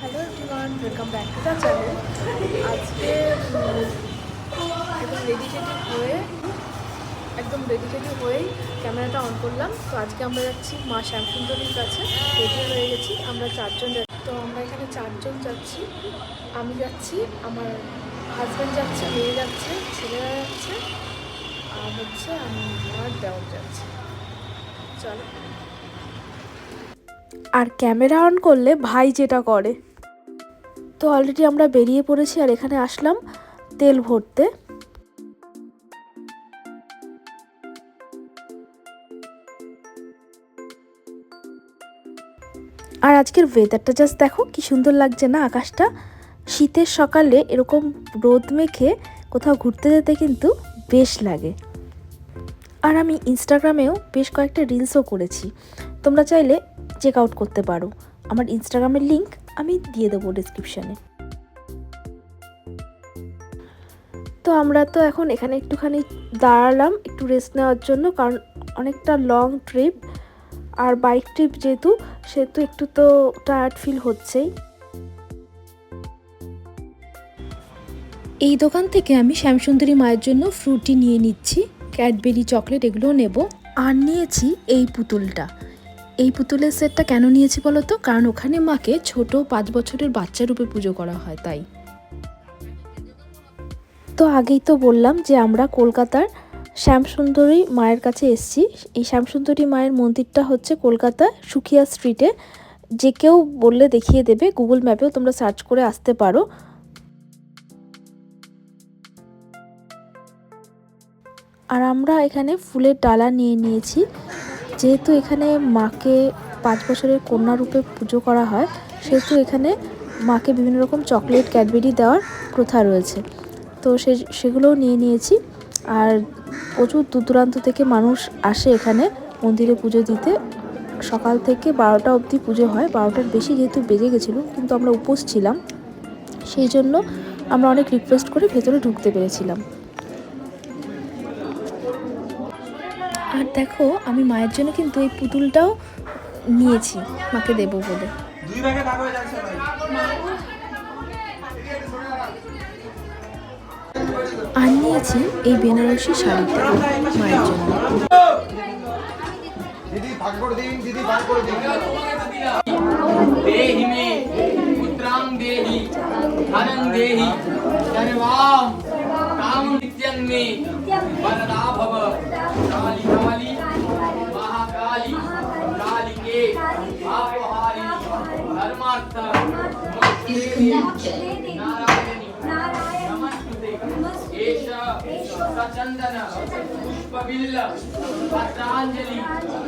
Hello everyone, welcome back to the channel. আজকে একদম রেডিকেটেড হয়ে, একদম রেডিকেটেড হয়েই ক্যামেরাটা অন করলাম। তো আজকে আমরা যাচ্ছি মা শ্যামসুন্দরীর কাছে। রেডি হয়ে গেছি, আমরা চারজন তো আমরা এখানে চারজন যাচ্ছি। আমি যাচ্ছি, আমার হাজব্যান্ড যাচ্ছে, মেয়ে যাচ্ছে, ছেলেরা যাচ্ছে, আর হচ্ছে আমি আমার দেওয়ার যাচ্ছে। চলো। আর ক্যামেরা অন করলে ভাই যেটা করে। তো অলরেডি আমরা বেরিয়ে পড়েছি আর এখানে আসলাম তেল ভরতে। আর আজকের ওয়েদারটা জাস্ট দেখো, কি সুন্দর লাগছে না আকাশটা? শীতের সকালে এরকম রোদ মেখে কোথাও ঘুরতে যেতে কিন্তু বেশ লাগে। আর আমি ইনস্টাগ্রামেও বেশ কয়েকটা রিলসও করেছি। তোমরা চাইলে চেক আউট করতে পারো। আমার ইনস্টাগ্রামের লিংক আমি দিয়ে দেবো ডিসক্রিপশানে তো আমরা তো এখন এখানে একটুখানি দাঁড়ালাম একটু রেস্ট নেওয়ার জন্য কারণ অনেকটা লং ট্রিপ আর বাইক ট্রিপ যেহেতু সেহেতু একটু তো টায়ার্ড ফিল হচ্ছেই। এই দোকান থেকে আমি শ্যামসুন্দরী মায়ের জন্য ফ্রুটি নিয়ে নিচ্ছি ক্যাডবেরি চকলেট এগুলোও নেব। আর নিয়েছি এই পুতুলটা। এই পুতুলের সেটটা কেন নিয়েছি বলো তো কারণ ওখানে মাকে ছোট পাঁচ বছরের বাচ্চা রূপে পুজো করা হয়, তাই। তো আগেই তো বললাম যে আমরা কলকাতার শ্যামসুন্দরী মায়ের কাছে এসেছি। এই শ্যামসুন্দরী মায়ের মন্দিরটা হচ্ছে কলকাতা সুখিয়া স্ট্রিটে। যে কেউ বললে দেখিয়ে দেবে, গুগল ম্যাপেও তোমরা সার্চ করে আসতে পারো। আর আমরা এখানে ফুলের ডালা নিয়ে নিয়েছি। যেহেতু এখানে মাকে পাঁচ বছরের কন্যা রূপে পুজো করা হয়, সেহেতু এখানে মাকে বিভিন্ন রকম চকলেট, ক্যাডবেরি দেওয়ার প্রথা রয়েছে। তো সে, সেগুলোও নিয়ে নিয়েছি। আর প্রচুর দূর দূরান্ত থেকে মানুষ আসে এখানে মন্দিরে পুজো দিতে। সকাল থেকে বারোটা অবধি পুজো হয়। বারোটার বেশি যেহেতু বেজে গেছিল, কিন্তু আমরা উপোস ছিলাম। সেই জন্য আমরা অনেক রিকোয়েস্ট করে ভেতরে ঢুকতে পেরেছিলাম। আর দেখো আমি মায়ের জন্য কিন্তু এই পুতুলটাও নিয়েছি মাকে দেব বলে। আর নিয়েছি এই বেনারসি শাড়িটা মায়ের জন্য। দেহি ধনং দেহি কাম নিত্যং মে বরদা ভব। पुष्पबिल्ल पत्राञ्जलि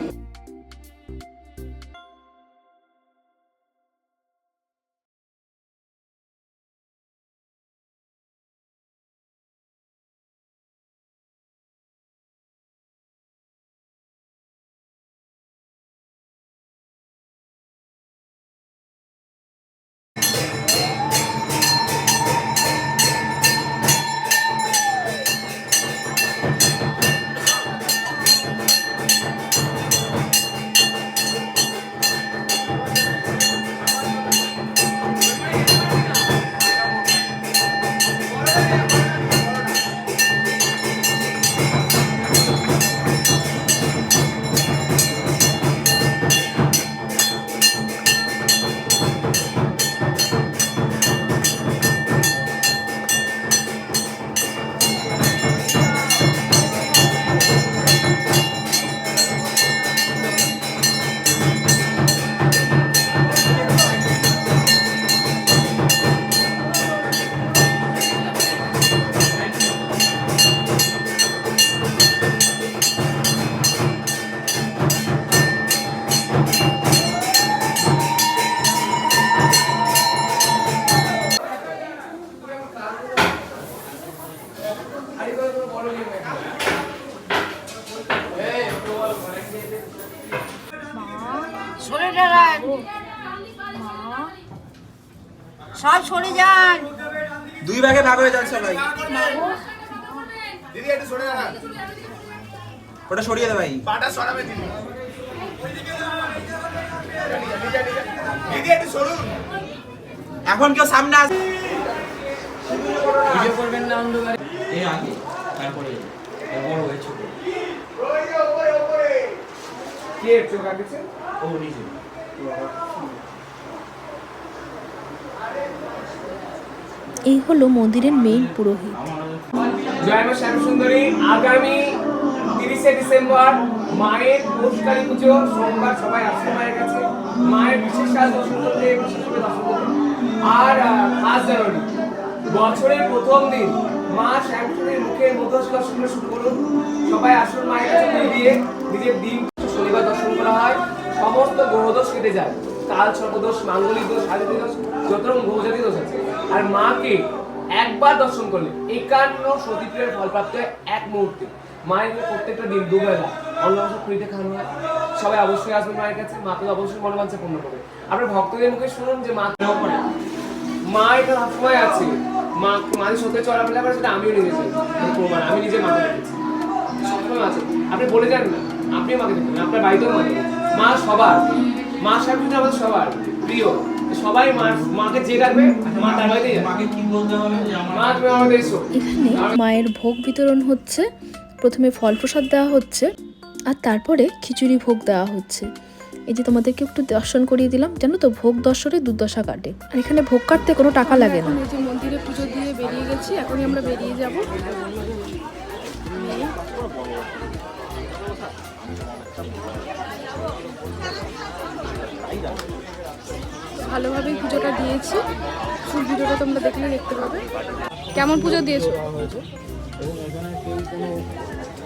সব সরে যান। দুই ভাগে ভাগ হয়ে যাচ্ছে ভাই। দিদি একটু সরে দাঁড়ান। ওটা সরিয়ে দে ভাই। পাটা সরাবে দিদি। দিদি একটু সরুন। এখন কেউ সামনে আস ভিডিও করবেন না অন্ধকারে? এই আগে তারপরে বড় হয়ে ছোট। কে চোখ আঁকেছে? ও নিজে। এই হলো মন্দিরের মেইন পুরোহিত। আগামী তিরিশে ডিসেম্বর মায়ের পুষ্কারী পুজো। সোমবার সবাই আসছে মায়ের বিশেষ কাজ দর্শন করতে আর বছরের প্রথম দিন মা শ্যামসুন্দরীর মুখের মধ্য দর্শন শুরু করুন। সবাই আসুন মায়ের কাছে দিয়ে নিজের দিন শনিবার দর্শন করা হয়। সমস্ত গ্রহদোষ কেটে যায়। কাল সর্বদোষ মাঙ্গলিক দোষ, শারীরিক দোষ, যত রকম গ্রহজাতি দোষ আছে। আর মাকে একবার দর্শন করলে একান্ন সতীপীঠের ফল প্রাপ্ত হয় এক মুহূর্তে। মায়ের প্রত্যেকটা দিন, দুবেলা। অন্নবসর ফ্রিতে খাওয়ানো হয় সবাই অবশ্যই আসবেন মায়ের কাছে। মাকে অবশ্যই মনোবাঞ্ছা পূর্ণ করবে। আপনার ভক্তদের মুখে শুনুন যে মা করে। মা এটা সবসময় আছে। মা মাঝে সত্যি চলাফেরা করে সেটা আমিও নিজে প্রমাণ আমি নিজে মাকে দেখেছি। সবসময় আছে। আপনি বলে যান না। আপনি মাকে দেখুন। আপনার বাড়িতেও মা দেখেন। মা সবার। মা সাহেব আমাদের সবার প্রিয়। সবাই মা মাকে যে ডাকবে মা তার বাড়িতেই মাকে কি বলতে হবে যে আমার মা তুমি আমাদের এসো। এখানে মায়ের ভোগ বিতরণ হচ্ছে। প্রথমে ফল প্রসাদ দেওয়া হচ্ছে আর তারপরে খিচুড়ি ভোগ দেওয়া হচ্ছে। এই যে তোমাদেরকে একটু দর্শন করিয়ে দিলাম জানো তো ভোগ দর্শনে দুর্দশা কাটে। আর এখানে ভোগ কাটতে কোনো টাকা লাগে না। মন্দিরে পুজো দিয়ে বেরিয়ে গেছি এখনই আমরা বেরিয়ে যাব। ভালোভাবেই পুজোটা দিয়েছি। ফুল ভিডিওটা তোমরা দেখলে দেখতে পাবে। কেমন পুজো দিয়েছ? এবং এখানে কেউ কোনো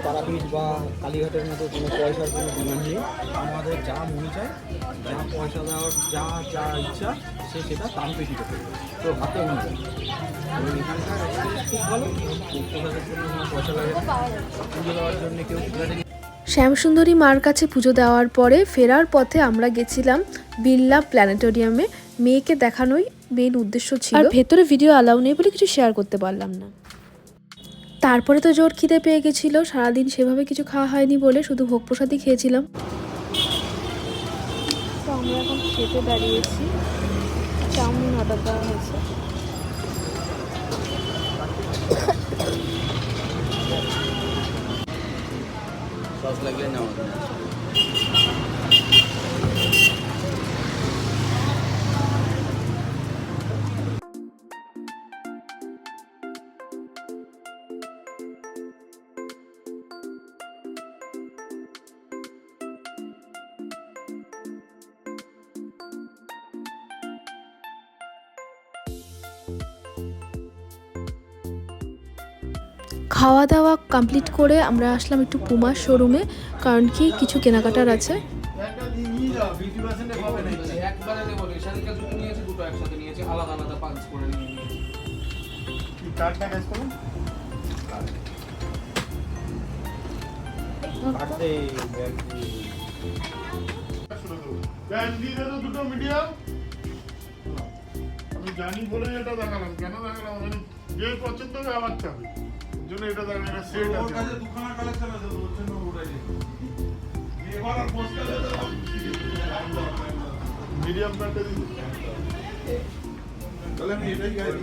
তারাপীঠ বা কালীঘাটের মতো কোনো পয়সার কোনো ডিমান্ড নেই। আমাদের যা মনে চায়, যা পয়সা দেওয়ার, যা যা ইচ্ছা, সে সেটা তান পেটিতে করবে তো হাতে অনুযায়ী এবং এখানকার খুব ভালো। প্রসাদের জন্য কোনো পয়সা লাগে পুজো দেওয়ার জন্য কেউ শ্যামসুন্দরী মার কাছে পুজো দেওয়ার পরে ফেরার পথে আমরা গেছিলাম বিড়লা প্ল্যানেটোরিয়ামে। মেয়েকে দেখানোই মেন উদ্দেশ্য ছিল। আর ভেতরে ভিডিও অ্যালাউ নেই বলে কিছু শেয়ার করতে পারলাম না। তারপরে তো জোর খিদে পেয়ে গেছিল সারাদিন সেভাবে কিছু খাওয়া হয়নি বলে শুধু ভোগ প্রসাদই খেয়েছিলাম। তো আমরা এখন খেতে দাঁড়িয়েছি। চাউমিন অর্ডার দেওয়া হয়েছে। সস লাগলে নেওয়া খাওয়া দাওয়া কমপ্লিট করে আমরা আসলাম একটু পুমার শোরুমে কারণ কি কিছু কেনাকাটার আছে। জানি বলে এটা দেখালাম, কেন দেখালাম যে পছন্দ হবে আমার চাবে। জন্য এটা দেখালাম এটা সেট আছে। দুখানা কালেকশন আছে ওর জন্য ওটাই এবার আর পোস্ট করে মিডিয়াম প্যান্টটা দিন তাহলে আমি এটাই গাইড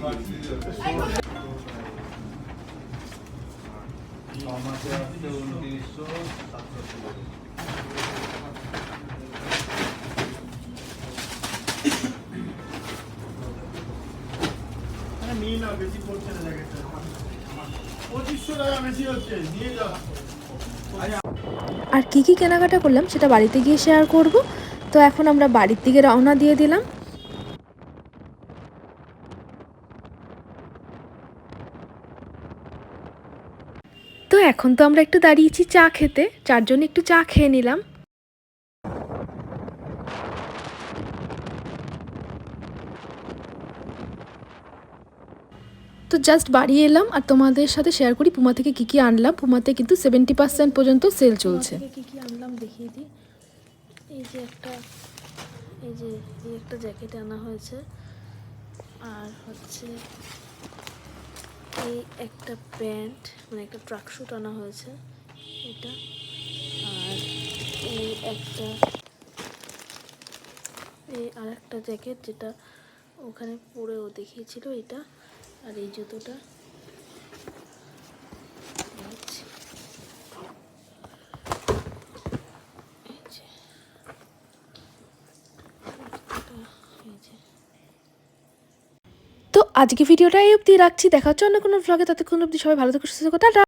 নিয়ে নাও বেশি পড়ছে না যাও আর কি কি কেনাকাটা করলাম সেটা বাড়িতে গিয়ে শেয়ার করব। তো এখন আমরা বাড়ির দিকে রওনা দিয়ে দিলাম। তো এখন তো আমরা একটু দাঁড়িয়েছি চা খেতে চারজন একটু চা খেয়ে নিলাম। তো জাস্ট বাড়ি এলাম আর তোমাদের সাথে শেয়ার করি পুমা থেকে কি কি আনলাম। পুমাতে কিন্তু সেভেন্টি পার্সেন্ট পর্যন্ত সেল চলছে। কি কি আনলাম দেখিয়ে দিই। এই যে একটা, এই যে, এই একটা জ্যাকেট আনা হয়েছে। আর হচ্ছে এই একটা প্যান্ট মানে একটা ট্রাক স্যুট আনা হয়েছে। এটা। আর এই একটা, এই আর একটা জ্যাকেট যেটা ওখানে পরেও দেখিয়েছিল, এটা। আর এই জুতোটা। তো আজকে ভিডিওটা এই অবধি রাখছি। দেখা হচ্ছে অন্য কোনো ভ্লগে ততক্ষণ অবধি সবাই ভালো থেকে, সুস্থ থাকো। টাটা।